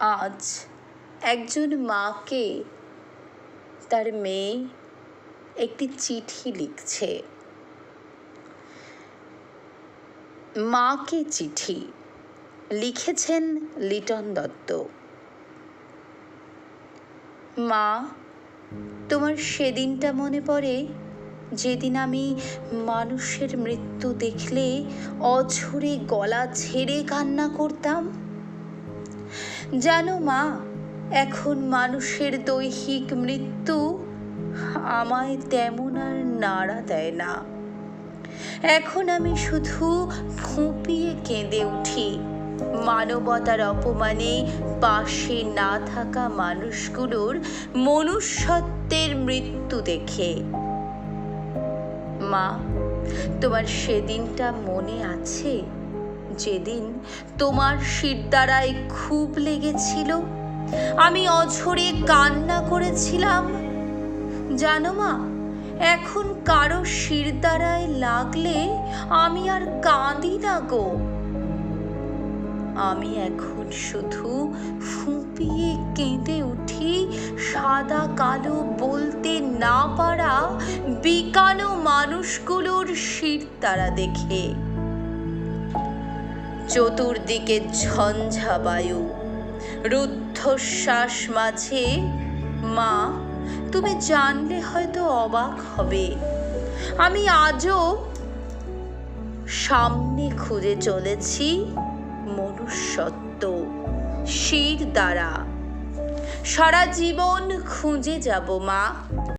আজ একজন মাকে তার মেয়ে একটি চিঠি লিখছে। মাকে চিঠি লিখেছেন লিটন দত্ত। মা, তোমার সেদিনটা মনে পড়ে? যেদিন আমি মানুষের মৃত্যু দেখলে অঝরে গলা ছেড়ে কান্না করতাম? জানো মা, এখন মানুষের দৈহিক মৃত্যু আমায় তেমন আর নাড়া দেয় না। এখন আমি শুধু ফুঁপিয়ে কেঁদে উঠি। মানবতার অপমানে পাশে না থাকা মানুষগুলোর মনুষ্যত্বের মৃত্যু দেখে। মা, তোমার সেদিনটা মনে আছে? যেদিন তোমার শিরদাঁড়ায় খুব লেগেছিল, আমি অঝরে কান্না করেছিলাম। জানো মা, এখন কারও শিরদাঁড়ায় লাগলে আমি আর কাঁদি না গো। আমি এখন শুধু ফুঁপিয়ে কেঁদে উঠি, সাদা কালো বলতে না পারা বিকানো মানুষগুলোর শিরদাঁড়া দেখে। চতুর্দিকে ঝঞ্ঝা বায়ু। রুদ্ধশ্বাস মাঝে, মা, তুমি জানলে হয়তো অবাক হবে। আমি আজও সামনে খুঁজে চলেছি মনুষ্যত্ব, শির দ্বারা। সারা জীবন খুঁজে যাব, মা।